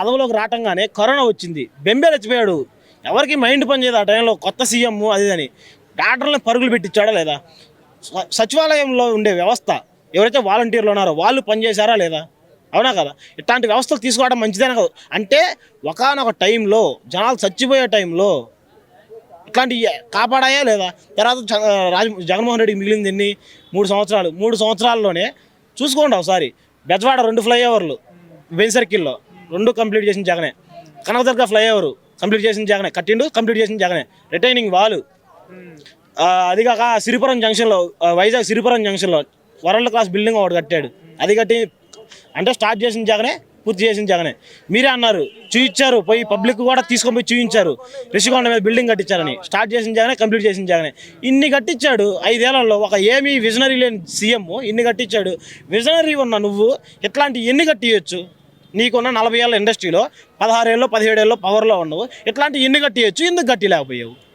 పదవిలోకి రావటంగానే కరోనా వచ్చింది. బెంబేలు వచ్చిపోయాడు ఎవరికి మైండ్ పని ఆ టైంలో కొత్త సీఎం అది అని. డాక్టర్లను పరుగులు పెట్టించాడా లేదా? సచివాలయంలో ఉండే వ్యవస్థ ఎవరైతే వాలంటీర్లు ఉన్నారో వాళ్ళు పనిచేశారా లేదా? అవునా కదా? ఇట్లాంటి వ్యవస్థలు తీసుకోవడం మంచిదేనా కాదు. అంటే ఒకనొక టైంలో జనాలు చచ్చిపోయే టైంలో ఇట్లాంటి కాపాడాయా లేదా? తర్వాత రాజ జగన్మోహన్ రెడ్డికి మిగిలింది ఎన్ని? మూడు సంవత్సరాలు. మూడు సంవత్సరాల్లోనే చూసుకోండి ఒకసారి. బెజవాడ రెండు ఫ్లైఓవర్లు. వెన్ సర్కిల్లో. రెండు కంప్లీట్ చేసిన జగనే. కనకదుర్గ ఫ్లైఓవర్ కంప్లీట్ చేసిన జగనే. కట్టిండు కంప్లీట్ చేసిన జగనే. రిటైనింగ్ వాల్ అది కాక సిరిపురం జంక్షన్లో వైజాగ్ సిరిపురం జంక్షన్లో వరల్డ్ క్లాస్ బిల్డింగ్ ఒకటి కట్టాడు. అది కట్టి అంటే స్టార్ట్ చేసిన జగనే పూర్తి చేసిన జగనే. మీరే అన్నారు చూయించారు పోయి పబ్లిక్ కూడా తీసుకొని పోయి చూయించారు. రిషికొండ మీద బిల్డింగ్ కట్టించారని. స్టార్ట్ చేసిన జగనే కంప్లీట్ చేసిన జగనే. ఇన్ని కట్టించాడు ఐదేళ్ళలో ఒక ఏమీ విజనరీ లేని సీఎం ఇన్ని కట్టించాడు. విజనరీ ఉన్న నువ్వు ఇట్లాంటి ఎన్ని కట్టియచ్చు? నీకున్న నలభై ఏళ్ళ ఇండస్ట్రీలో పదహారేళ్ళు పదిహేడేళ్ళు పవర్లో ఉండవు. ఇట్లాంటి ఎన్ని కట్టియచ్చు ఎందుకు కట్టిలేకపోయావు.